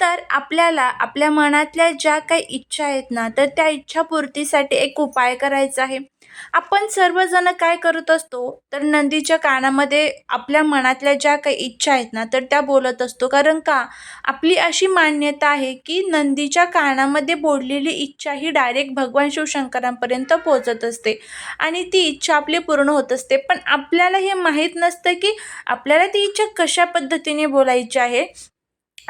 तर आपल्याला आपल्या मनातल्या ज्या काही इच्छा आहेत ना तर त्या इच्छापूर्तीसाठी एक उपाय करायचा आहे. आपण सर्वजण काय करत असतो तर नंदीच्या कानामध्ये आपल्या मनातल्या ज्या काही इच्छा आहेत ना तर त्या बोलत असतो. कारण का? आपली अशी मान्यता आहे की नंदीच्या कानामध्ये बोललेली इच्छा ही डायरेक्ट भगवान शिवशंकरांपर्यंत पोहोचत असते. आणि ती इच्छा आपली पूर्ण होत असते. पण आपल्याला हे माहीत नसतं की आपल्याला ती इच्छा कशा पद्धतीने बोलायची आहे.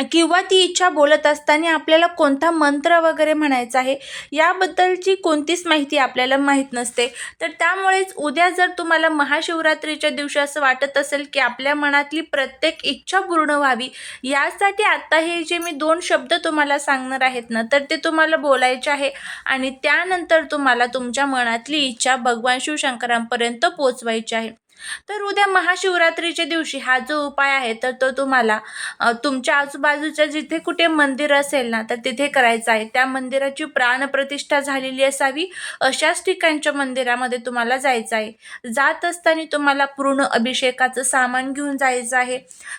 किंवा ती इच्छा बोलत असताना आपल्याला कोणता मंत्र वगैरे म्हणायचा आहे याबद्दलची कोणतीच माहिती आपल्याला माहीत नसते. तर त्यामुळेच उद्या जर तुम्हाला महाशिवरात्रीच्या दिवशी असं वाटत असेल की आपल्या मनातली प्रत्येक इच्छा पूर्ण व्हावी यासाठी आत्ता हे जे मी दोन शब्द तुम्हाला सांगणार आहेत ना तर ते तुम्हाला बोलायचे आहे आणि त्यानंतर तुम्हाला तुमच्या मनातली इच्छा भगवान शिवशंकरांपर्यंत पोचवायची आहे. तर उद्या महाशिवरात्रीच्या दिवशी हा जो उपाय आहे तर तो तुम्हाला तुमच्या आजूबाजूच्या जिथे कुठे मंदिर असेल ना तर तिथे करायचं आहे. त्या मंदिराची प्राणप्रतिष्ठा झालेली असावी अशाच ठिकाणच्या मंदिरामध्ये तुम्हाला जायचं आहे. जात असताना तुम्हाला पूर्ण अभिषेकाचं सामान घेऊन जायचं आहे.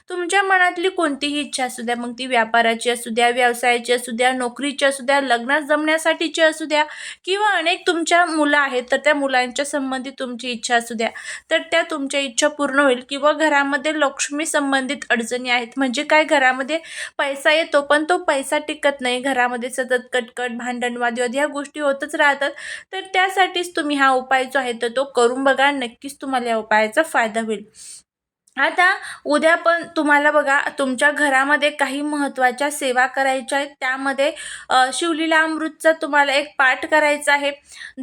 तुमच्या मनातली कोणतीही इच्छा असू द्या मग ती व्यापाराची असू द्या व्यवसायाची असू द्या नोकरीची असू द्या लग्नात जमण्यासाठीची असू द्या किंवा अनेक तुमच्या मुलं आहेत तर त्या मुलांच्या संबंधित तुमची इच्छा असू द्या. तर त्या तुमच्या इच्छा पूर्ण होईल किंवा घरामध्ये लक्ष्मी संबंधित अडचणी आहेत. म्हणजे काय? घरामध्ये पैसा येतो पण तो पैसा टिकत नाही. घरामध्ये सतत कटकट भांडण वादविवाद ह्या गोष्टी होतच राहतात. तर त्यासाठीच तुम्ही हा उपाय जो आहे तर तो करून बघा. नक्कीच तुम्हाला या उपायाचा फायदा होईल. आता उद्या पण तुम्हाला बघा तुमच्या घरामध्ये काही महत्त्वाच्या सेवा करायच्या आहेत. त्यामध्ये शिवलीला अमृतचा तुम्हाला एक पाठ करायचा आहे.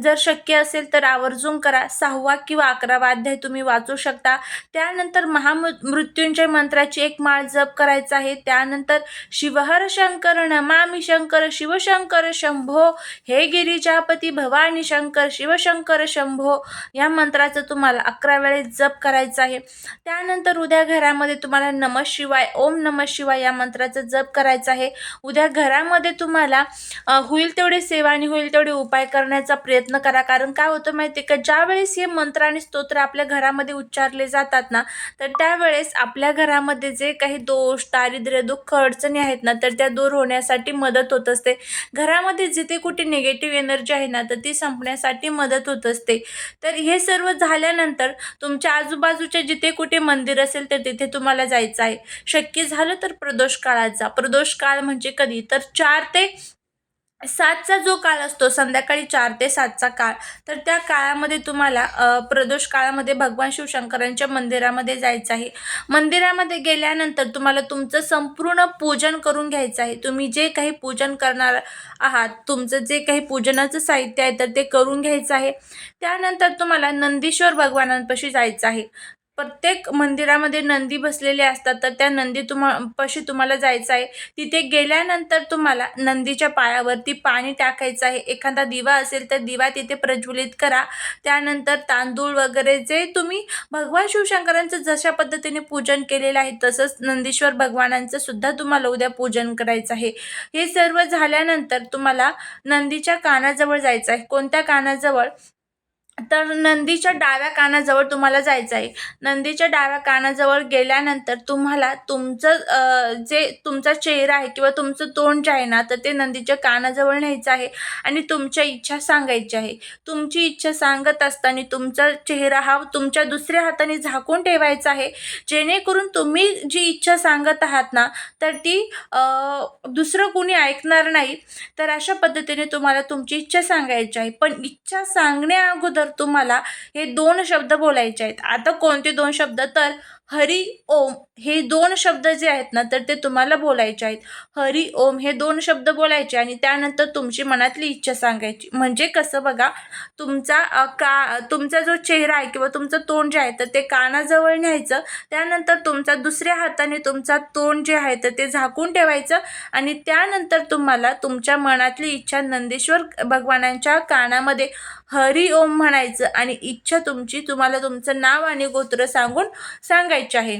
जर शक्य असेल तर आवर्जून करा. सहावा किंवा अकरावा अध्याय तुम्ही वाचू शकता. त्यानंतर महामृ मृत्युंजय मंत्राची एक माळ जप करायचा आहे. त्यानंतर शिवहर शंकर नमामी शंकर शिवशंकर शंभो हे गिरिजापती भवानी शंकर शिवशंकर शंभो या मंत्राचं तुम्हाला अकरा वेळेस जप करायचं आहे. त्यानंतर उद्या घरामध्ये तुम्हाला नम शिवाय ओम नम शिवाय या मंत्राचा जप करायचा आहे. उद्या घरामध्ये तुम्हाला होईल तेवढे सेवा आणि होईल तेवढे उपाय करण्याचा प्रयत्न करा. कारण काय होतं माहिती आहे का ज्यावेळेस हे मंत्र आणि स्तोत्र आपल्या घरामध्ये उच्चारले जातात ना तर त्यावेळेस आपल्या घरामध्ये जे काही दोष दारिद्र्य दुःख अडचणी आहेत ना तर त्या दूर होण्यासाठी मदत होत असते. घरामध्ये जिथे कुठे निगेटिव्ह एनर्जी आहे ना तर ती संपण्यासाठी मदत होत असते. तर हे सर्व झाल्यानंतर तुमच्या आजूबाजूच्या जिथे कुठे मंदिर असेल तर तिथे तुम्हाला जायचं आहे. शक्य झालं तर प्रदोष काळात जा. प्रदोष काळ म्हणजे कधी? तर चार ते सातचा जो काळ असतो संध्याकाळी चार ते सातचा काळ. तर त्या काळामध्ये तुम्हाला प्रदोष काळामध्ये भगवान शिवशंकरांच्या मंदिरामध्ये जायचं आहे. मंदिरामध्ये गेल्यानंतर तुम्हाला तुमचं संपूर्ण पूजन करून घ्यायचं आहे. तुम्ही जे काही पूजन करणार आहात तुमचं जे काही पूजनाचं साहित्य आहे तर ते करून घ्यायचं आहे. त्यानंतर तुम्हाला नंदीश्वर भगवानांपाशी जायचं आहे. प्रत्येक मंदिरामध्ये नंदी बसलेले असतात तर त्या नंदी तुम्हा पशी तुम्हाला जायचं आहे. तिथे गेल्यानंतर तुम्हाला नंदीच्या पायावरती पाणी टाकायचं आहे. एखादा दिवा असेल तर दिवा तिथे प्रज्वलित करा. त्यानंतर तांदूळ वगैरे जे तुम्ही भगवान शिवशंकरांचं जशा पद्धतीने पूजन केलेलं आहे तसंच नंदीश्वर भगवानांचं सुद्धा तुम्हाला उद्या पूजन करायचं आहे. हे सर्व झाल्यानंतर तुम्हाला नंदीच्या कानाजवळ जायचं आहे. कोणत्या कानाजवळ? तर नंदीच्या डाव्या कानाजवळ तुम्हाला जायचं आहे. नंदीच्या डाव्या कानाजवळ गेल्यानंतर तुम्हाला तुमचं जे तुमचा चेहरा आहे किंवा तुमचं तोंड जे आहे ना तर ते नंदीच्या कानाजवळ न्यायचं आहे आणि तुमच्या इच्छा सांगायची आहे. तुमची इच्छा सांगत असताना तुमचा चेहरा हा तुमच्या दुसऱ्या हाताने झाकून ठेवायचा आहे. जेणेकरून तुम्ही जी इच्छा सांगत आहात ना तर ती दुसरं कुणी ऐकणार नाही. तर अशा पद्धतीने तुम्हाला तुमची इच्छा सांगायची आहे. पण इच्छा सांगण्या अगोदर तुम्हाला हे दोन शब्द बोलायचे आहेत. आता कोणते दोन शब्द? तर हरी ओम हे दोन शब्द जे आहेत ना तर ते तुम्हाला बोलायचे आहेत. हरी ओम हे दोन शब्द बोलायचे आणि त्यानंतर तुमची मनातली इच्छा सांगायची. म्हणजे कसं बघा तुमचा का तुमचा जो चेहरा आहे किंवा तुमचं तोंड जे आहे तर ते कानाजवळ न्यायचं. त्यानंतर तुमचा दुसऱ्या हाताने तुमचा तोंड जे आहे तर ते झाकून ठेवायचं. आणि त्यानंतर तुम्हाला तुमच्या मनातली इच्छा नंदेश्वर भगवानांच्या कानामध्ये हरी ओम म्हणा म्हणायचं आणि इच्छा तुमची तुम्हाला तुमचं नाव आणि गोत्र सांगून सांगायचे आहे.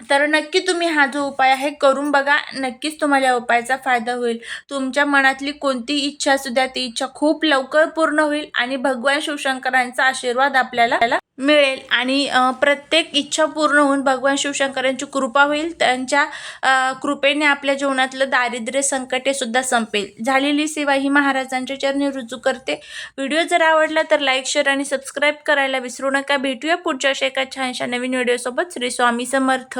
तर नक्की तुम्ही हा जो उपाय आहे करून बघा. नक्कीच तुम्हाला या उपायाचा फायदा होईल. तुमच्या मनातली कोणती इच्छा असू द्या ती इच्छा खूप लवकर पूर्ण होईल आणि भगवान शिवशंकरांचा आशीर्वाद आपल्याला मिळेल. आणि प्रत्येक इच्छा पूर्ण होऊन भगवान शिवशंकरांची कृपा होईल. त्यांच्या कृपेने आपल्या जीवनातलं दारिद्र्य संकटे सुद्धा संपेल. झालेली सेवा ही महाराजांच्या चरणी रुजू करते. व्हिडिओ जर आवडला तर लाईक शेअर आणि सबस्क्राईब करायला विसरू नका. भेटूया पुढच्या अशा एका छानशा नवीन व्हिडिओसोबत. श्री स्वामी समर्थ.